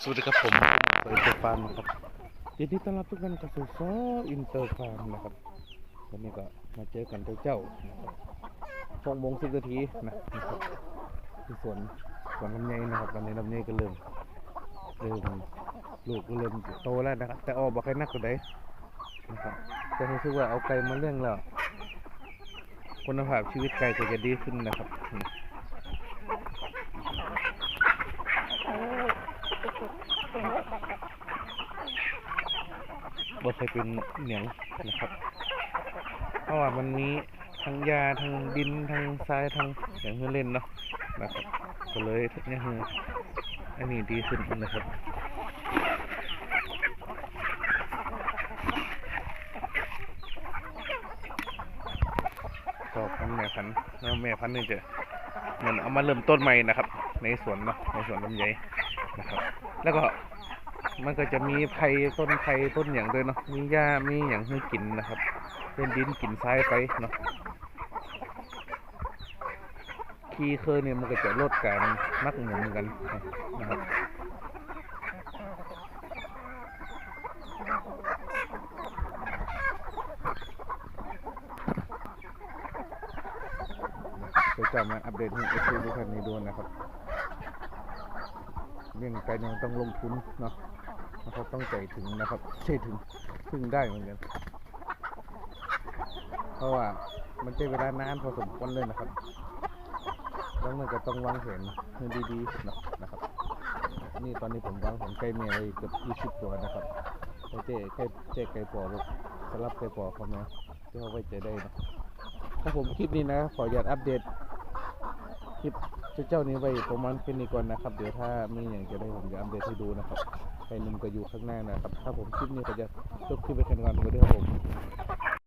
สวัสดีครับผมเปิดตัวฟาร์มนะครับยินดีต้อนรับทุกท่านเข้าสู่ซออินเตอร์ฟาร์มนะครับวันนี้ก็มาเจอกันเจ้าเจ้าสองโมงสิบนาทีนะครับที่สวนสวนลำไยนะครับวันนี้ลำไยก็เริ่มเริ่มลูกก็เริ่มโตแล้วนะครับ แต่ออกบอกให้นักกว่าใดนะครับจะรู้สึกว่าเอาไก่มาเลี้ยงแล้วคุณภาพชีวิตไก่ก็จะดีขึ้นนะครับอืม บ่เคยเป็นเหนียงนะครับเพราะว่ามันมีทั้งยาทั้งดินทั้งทรายทั้งอย่างเพื่อเล่นเนาะนะครับก็เลยเนี่ยคืออันนี้ดีขึ้นนะครับก็พันแม่พันธุ์แล้วแม่พันธุ์นี่จะเหมือนเอามาเริ่มต้นใหม่นะครับ ในสวนเนาะในสวนลำไยนะครับ แล้วก็ มันก็จะมีไผ่ต้นไผ่ต้นอย่างด้วยเนาะมีหญ้ามีอย่างให้กินนะครับ เป็นดินกินทรายไปเนาะขี้เคยเนี่ยมันก็จะลดการมักหมมกันนะครับจะจะมาอัปเดตให้เอฟซีทุกท่านได้ดูนะครับเรื่องการยังต้องลงทุนเนาะ นะครับต้องใจถึงนะครับใช่ถึงถึงได้เหมือนกัน เพราะว่ามันใช้เวลานานพอสมควรเลยนะครับแล้วมันก็ต้องวางแผนให้ดีๆนะนะครับ นี่ตอนนี้ผมวางแผนไก่เมียไว้เกือบ20ตัวนะครับไก่เจ๊ไก่เจ๊ไก่ปอแบบสลับไก่ปอเขามาที่เขาไว้ใจได้นะถ้าผมคลิปนี้นะ ขออยากอัปเดตคลิปเจ้านี้ไว้ประมาณเป็นนี้ก่อนนะครับ เดี๋ยวถ้ามีอย่างจะได้ผมจะอัปเดตให้ดูนะครับ ไอ้นุ่มก็อยู่ข้างหน้านะครับ ถ้าผมคลิปนี้ก็จะจบคลิปไปแค่นี้ก่อนสวัสดีครับผม